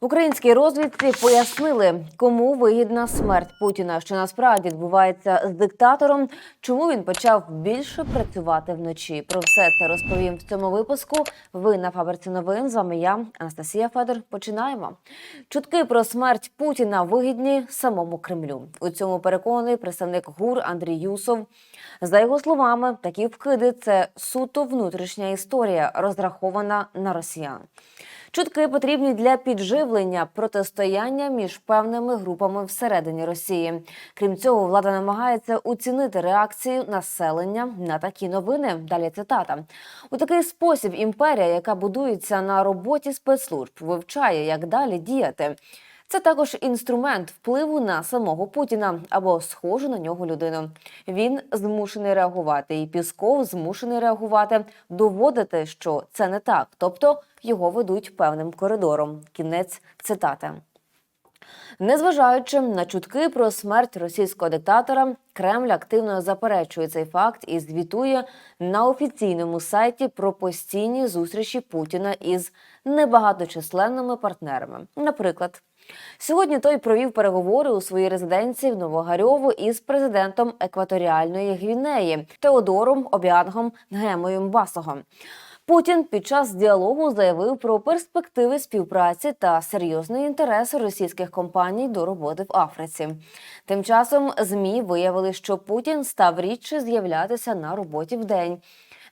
В українській розвідці пояснили, кому вигідна смерть Путіна, що насправді відбувається з диктатором, чому він почав більше працювати вночі. Про все це розповім в цьому випуску. Ви на фабриці новин. З вами я, Анастасія Федор. Починаємо. Чутки про смерть Путіна вигідні самому Кремлю. У цьому переконаний представник ГУР Андрій Юсов. За його словами, такі вкиди це суто внутрішня історія, розрахована на росіян. Чутки потрібні для підживлення протистояння між певними групами всередині Росії. Крім цього, влада намагається оцінити реакцію населення на такі новини. Далі цитата у такий спосіб. Імперія, яка будується на роботі спецслужб, вивчає, як далі діяти. Це також інструмент впливу на самого Путіна або схожу на нього людину. Він змушений реагувати, і Пісков змушений реагувати, доводити, що це не так, тобто його ведуть певним коридором. Кінець цитати. Незважаючи на чутки про смерть російського диктатора, Кремль активно заперечує цей факт і звітує на офіційному сайті про постійні зустрічі Путіна із небагаточисленними партнерами. Наприклад, Сьогодні той провів переговори у своїй резиденції в Новогарьово із президентом Екваторіальної Гвінеї Теодором Обіангом Нгемою Басогом. Путін під час діалогу заявив про перспективи співпраці та серйозний інтерес російських компаній до роботи в Африці. Тим часом змі виявили, що Путін став рідше з'являтися на роботі в день.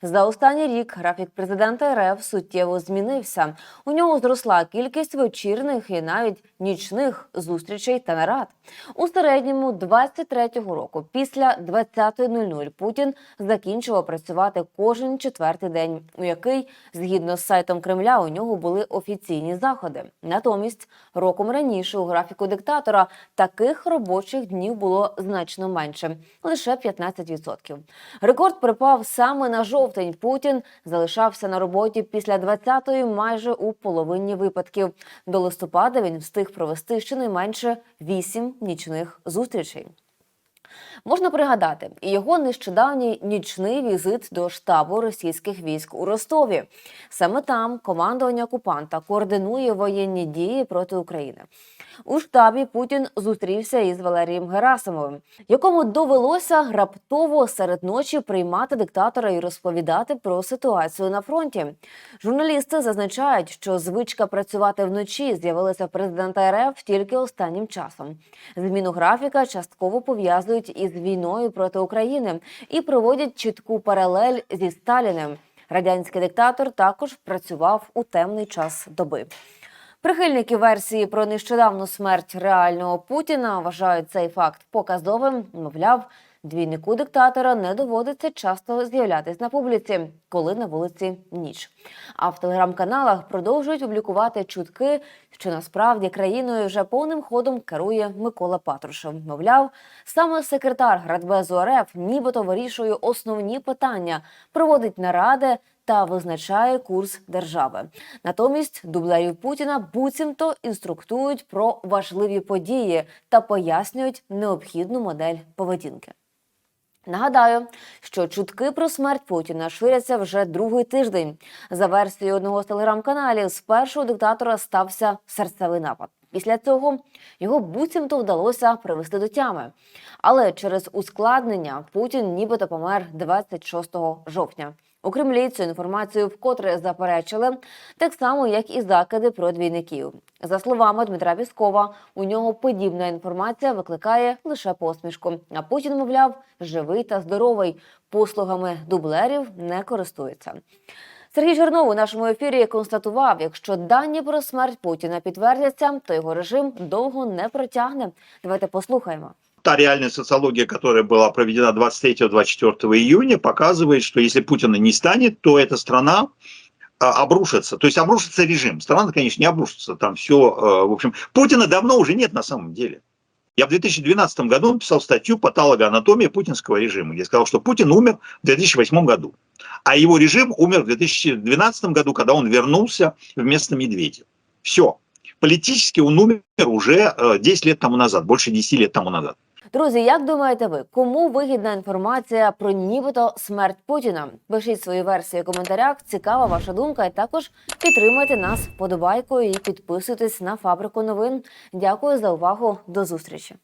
За останній рік графік президента РФ суттєво змінився. У нього зросла кількість вечірних і навіть нічних зустрічей та нарад. У середньому 23-го року, після 20.00 Путін закінчував працювати кожен четвертий день, у який, згідно з сайтом Кремля, у нього були офіційні заходи. Натомість, роком раніше у графіку диктатора таких робочих днів було значно менше лише 15%. Рекорд припав саме на жовтень. Путін залишався на роботі після 20-ї майже у половині випадків. До листопада він встиг провести щонайменше 8 нічних зустрічей. Можна пригадати і його нещодавній нічний візит до штабу російських військ у Ростові. Саме там командування окупанта координує воєнні дії проти України. У штабі Путін зустрівся із Валерієм Герасимовим, якому довелося раптово серед ночі приймати диктатора і розповідати про ситуацію на фронті. Журналісти зазначають, що звичка працювати вночі з'явилася в президента РФ тільки останнім часом. Зміну графіка частково пов'язують із війною проти України і проводять чітку паралель зі Сталіним. Радянський диктатор також працював у темний час доби. Прихильники версії про нещодавну смерть реального Путіна вважають цей факт показовим. Мовляв, двійнику диктатора не доводиться часто з'являтись на публіці, коли на вулиці ніч. А в телеграм-каналах продовжують публікувати чутки, що насправді країною вже повним ходом керує Микола Патрушев. Мовляв, саме секретар Радбезу РФ нібито вирішує основні питання, проводить наради та визначає курс держави. Натомість дублерів Путіна буцімто інструктують про важливі події та пояснюють необхідну модель поведінки. Нагадаю, що чутки про смерть Путіна ширяться вже другий тиждень. За версією одного з телеграм-каналів, з першого диктатора стався серцевий напад. Після цього його буцімто вдалося привести до тями. Але через ускладнення Путін нібито помер 26 жовтня. У Кремлі цю інформацію вкотре заперечили, так само як і закиди про двійників. За словами Дмитра Піскова, у нього подібна інформація викликає лише посмішку. А Путін, мовляв, живий та здоровий. Послугами дублерів не користується. Сергій Чернов у нашому ефірі констатував, якщо дані про смерть Путіна підтвердяться, то його режим довго не протягне. Давайте послухаємо. Та реальная социология, которая была проведена 23-24 июня, показывает, что если Путина не станет, то эта страна а, обрушится. То есть обрушится режим. Страна, конечно, не обрушится. Там все, в общем, Путина давно уже нет на самом деле. Я в 2012 году написал статью «Патологоанатомия путинского режима», где сказал, что Путин умер в 2008 году, а его режим умер в 2012 году, когда он вернулся вместо Медведя. Все. Политически он умер уже 10 лет тому назад, больше 10 лет тому назад. Друзі, як думаєте ви, кому вигідна інформація про нібито смерть Путіна? Пишіть свої версії у коментарях. Цікава ваша думка. І також підтримуйте нас вподобайкою і підписуйтесь на фабрику новин. Дякую за увагу. До зустрічі.